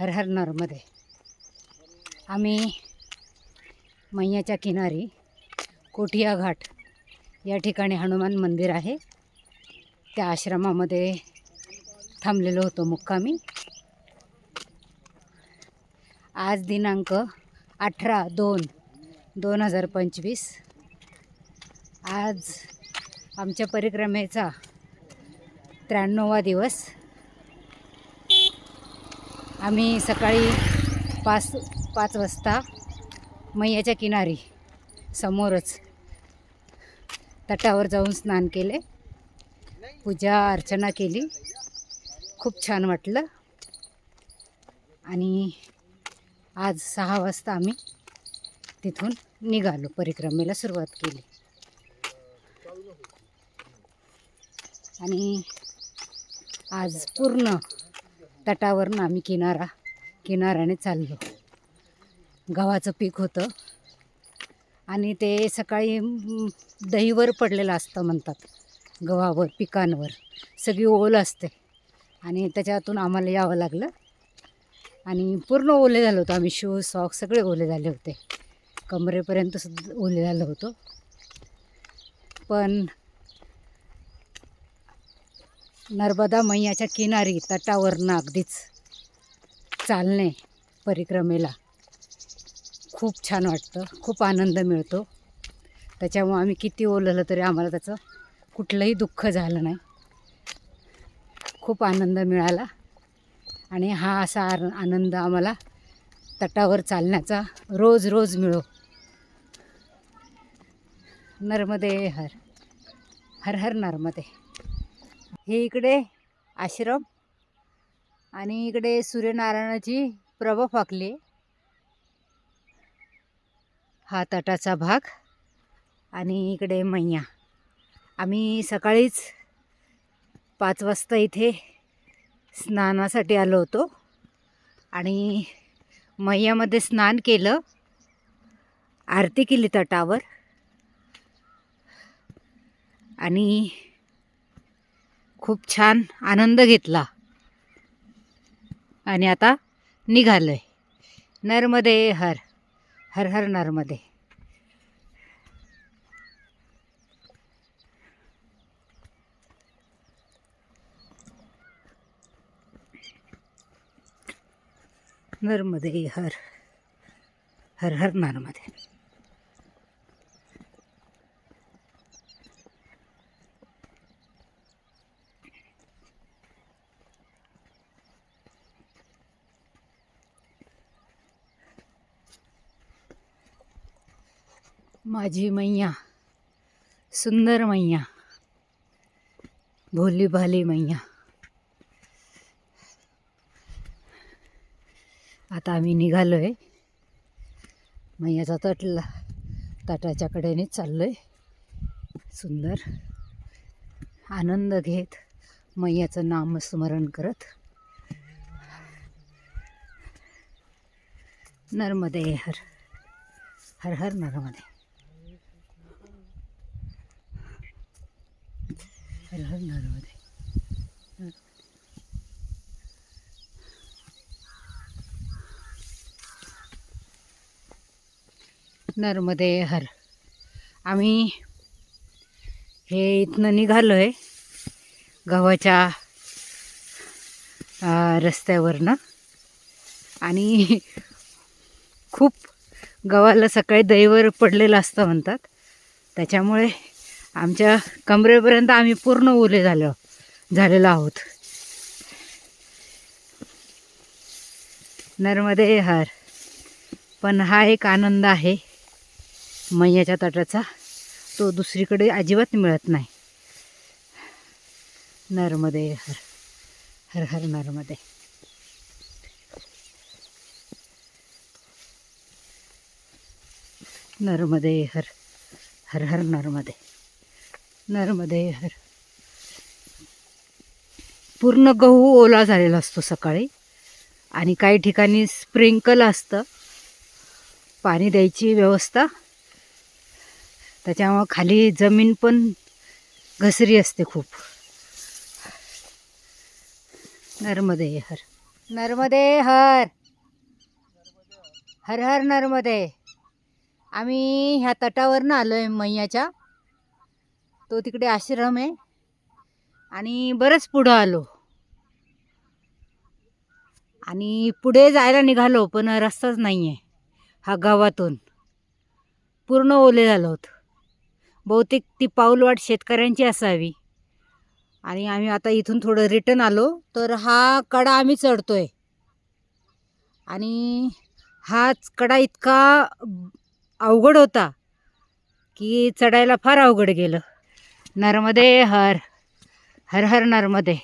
हरहर नर्मदे. आम्ही मैयाच्या किनारी कोठिया घाट या ठिकाणी हनुमान मंदिर आहे. त्या आश्रमामध्ये थांबलेलो होतो मुक्कामी. आज दिनांक अठरा दोन दोन हजार पंचवीस. आज आमच्या परिक्रमेचा त्र्याण्णवा दिवस. आम्ही सकाळी पाच पाच वाजता मैयाच्या किनारी समोरच तटावर जाऊन स्नान केले. पूजा अर्चना केली. खूप छान वाटलं. आणि आज सहा वाजता आम्ही तिथून निघालो परिक्रमेला सुरुवात केली. आणि आज पूर्ण तटावरून आम्ही किनारा किनाऱ्याने चाललो. गव्हाचं पीक होतं. आणि ते सकाळी दहीवर पडलेलं असतं म्हणतात. गव्हावर पिकांवर. सगळी ओल असते. आणि त्याच्यातून आम्हाला यावं लागलं. आणि पूर्ण ओले झालो होतं. आम्ही शूज सॉक्स सगळे ओले झाले होते. कमरेपर्यंत सुद्धा ओले झालो होतो. पण नर्मदा मैयाच्या किनारी तटावरनं अगदीच चालणे परिक्रमेला. खूप छान वाटतं खूप आनंद मिळतो. त्याच्यामुळं आम्ही किती ओललं तरी आम्हाला त्याचं कुठलंही दुःख झालं नाही. खूप आनंद मिळाला. आणि हा असा आर- आनंद आम्हाला तटावर चालण्याचा रोज रोज मिळो. नर्मदे हर हर हर नर्मदे. हे इकडे आश्रम आणि इकडे सूर्यनारायणाची प्रभ फाकली. हा तटाचा भाग आणि इकडे मैया. आम्ही सकाळीच पाच वाजता इथे स्नानासाठी आलो होतो आणि मैयामध्ये स्नान केलं आरती केली तटावर. आणि खूप छान आनंद घेतला. आणि आता निघालोय. नर्मदे हर हर हर नर्मदे. नर्मदे हर हर हर नर्मदे. माझी मैया सुंदर मैया भोली भाली मैया. आता आम्ही निघालो आहे मैयाचा तटला तटाच्या कडेने चाललो आहे सुंदर आनंद घेत मैयाचं नामस्मरण करत. नर्मदे हर हर हर नर्मदे. हर नर्मदे नर्मदे हर. आम्ही हे इथनं निघालो आहे गव्हाच्या रस्त्यावरनं. आणि खूप गव्हाला सकाळी दहीवर पडलेलं असतं म्हणतात. त्याच्यामुळे आमच्या कमरेपर्यंत आम्ही पूर्ण ओले झालो झालेलो आहोत. नर्मदे हर. पण हा एक आनंद आहे मैयाच्या तटाचा. तो दुसरीकडे अजिबात मिळत नाही. नर्मदे हर. हर हर नर्मदे. नर्मदे हर. हर हर नर्मदे. नर्मदे हर. पूर्ण गहू ओला झालेला असतो सकाळी. आणि काही ठिकाणी स्प्रिंकल असतं. पाणी द्यायची व्यवस्था. त्याच्यामुळं खाली जमीन पण घसरी असते खूप. नर्मदे हर. नर्मदे हर. हर हर नर्मदे. आम्ही ह्या तटावरनं आलो आहे मैयाच्या. तो तिकडे आश्रम आहे. आणि बरंच पुढं आलो. आणि पुढे जायला निघालो पण रस्ताच नाही आहे हा गावातून. पूर्ण ओले झालो होतं. बहुतेक ती पाऊलवाट शेतकऱ्यांची असावी. आणि आम्ही आता इथून थोडं रिटर्न आलो तर हा कडा आम्ही चढतो आहे आणि हाच कडा इतका अवघड होता की चढायला फार अवघड गेलं. नर्मदे हर हर हर नर्मदे.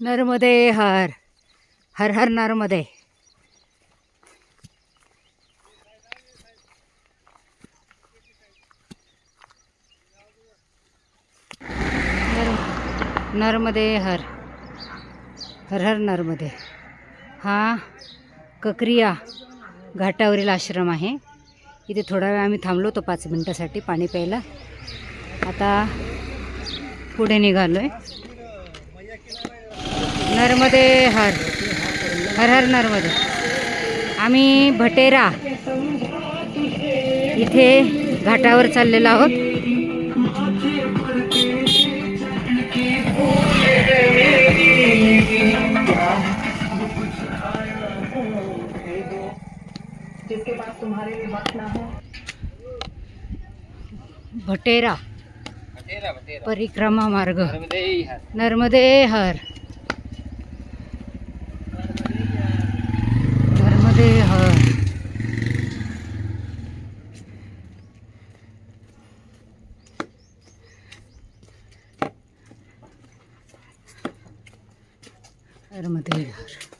नर्मदे हर हर हर नर्मदे. नर्मदे हर हर हर नर्मदे हा कक्रिया घाटावरील आश्रम आहे. इथे थोडा वेळ आम्ही थांबलो होतो पाच मिनटासाठी पाणी प्यायला. आता पुढे निघालो आहे नर्मदे हर हर हर नर्मदे आम्ही भटेरा इथे घाटावर चाललेलो आहोत. भटेरा। परिक्रमा मार्ग। नर्मदे हर नर्मदे हर नर्मदे हर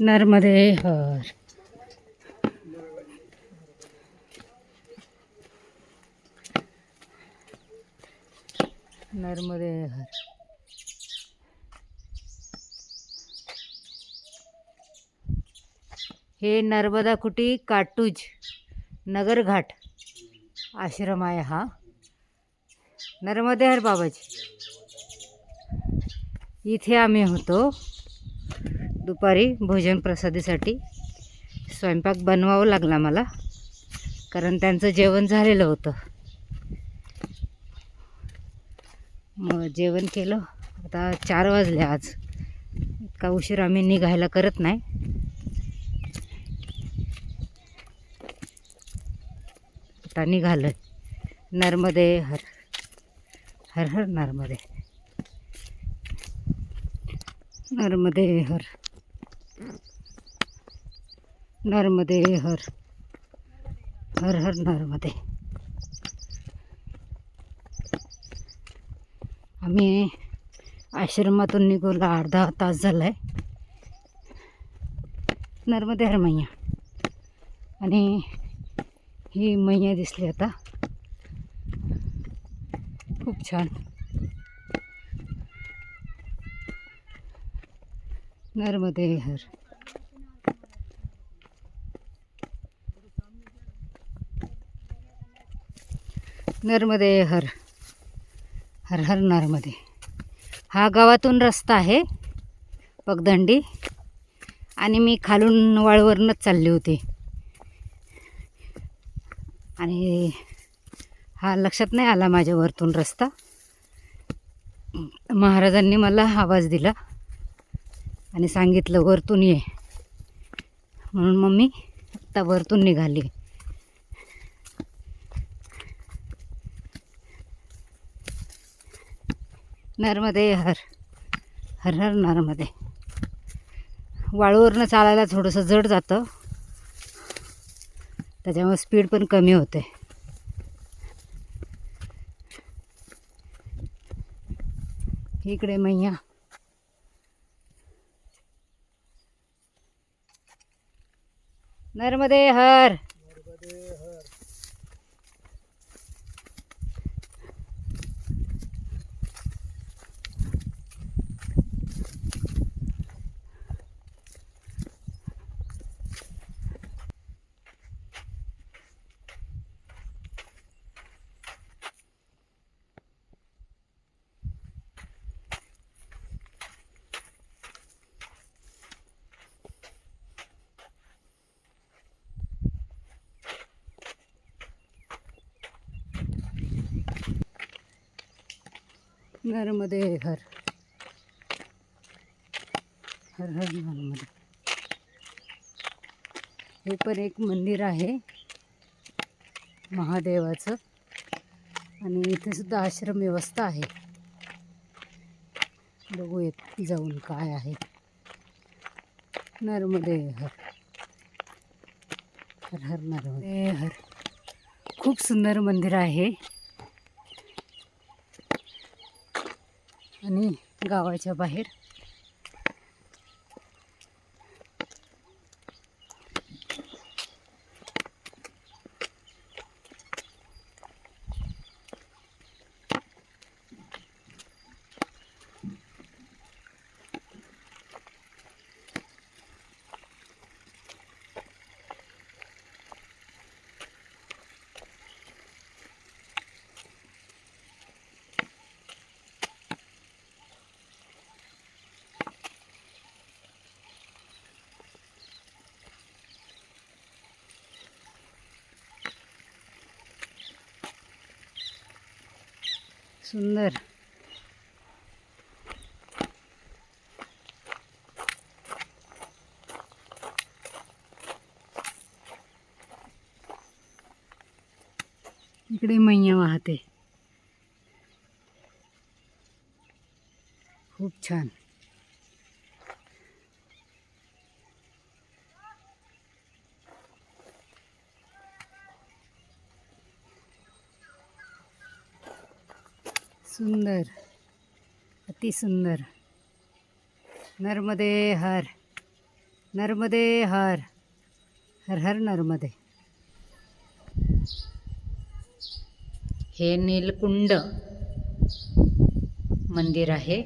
नर्मदे हर नर्मदे हर हे नर्मदा कुटी काटूज नगरघाट आश्रम आहे हा. नर्मदे हर बाबाजी. इथे आम्ही होतो. दुपारी भोजन प्रसादीसाठी स्वयंपाक बनवावं लागला मला कारण त्यांचं जेवण झालेलं होतं. मग जेवण केलं. आता चार वाजले आज. इतका उशीर आम्ही निघायला करत नाही. आता निघालं नर्मदे हर हर हर नर्मदे. नर्मदे हर. नर्मदे हर हर हर नर्मदे आम्ही आश्रमातून निघूला अर्धा तास झाला आहे नर्मदे हर मैया. आणि ही मैया दिसली आता. खूप छान. नर्मदे हर. नर्मदे हर. हर हर नर्मदे. हा गावातून रस्ता आहे पगदंडी आणि मी खालून वाळवरूनच चालली होती. आणि हा लक्षात नाही आला माझ्या वरतून रस्ता. महाराजांनी मला आवाज दिला आणि सांगितलं वरतून ये. म्हणून मग मी आत्ता वरतून निघाली. नर्मदे हर हर हर नर्मदे. वाळूवरनं चालायला थोडंसं जड जातं. त्याच्यामुळे स्पीड पण कमी होते. इकडे मैया. नर्मदे हर. नर्मदे हर. हर हर नर्मदे हे पण एक मंदिर आहे. महादेवाचं. आणि इथे सुद्धा आश्रम व्यवस्था आहे. बघूयात जाऊन काय आहे. नर्मदे हर. हर हर नर्मदे हर. खूप सुंदर मंदिर आहे. आणि गावाच्या बाहेर सुंदर. इकडे मैया वाहते. खूप छान. सुंदर अतिसुंदर नर्मदे हर नर्मदे हर हर हर नर्मदे. हे नीलकुंड मंदिर आहे.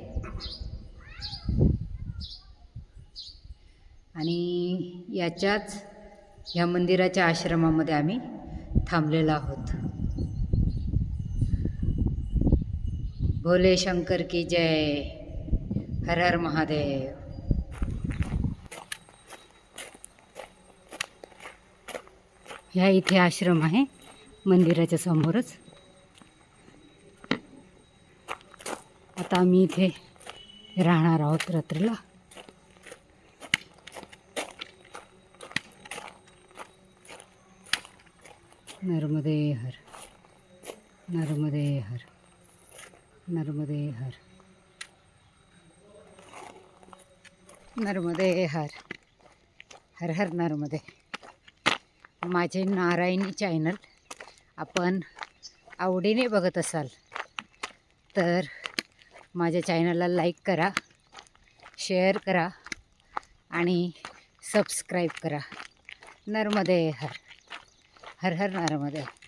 आणि याच्याच ह्या मंदिराच्या आश्रमामध्ये आम्ही थांबलेलो आहोत. भोले शंकर की जय। हर हर महादेव। ह्या इथे आश्रम आहे मंदिराच्या समोरच. आता आम्ही इथे राहणार आहोत रात्रीला नर्मदे हर नर्मदे हर नर्मदे हर नर्मदे हर. हर हर नर्मदे. माझे नारायणी चॅनल आपण आवडीने बघत असाल तर माझ्या चॅनलला लाईक करा शेअर करा आणि सबस्क्राईब करा. नर्मदे हर. हर हर नर्मदे.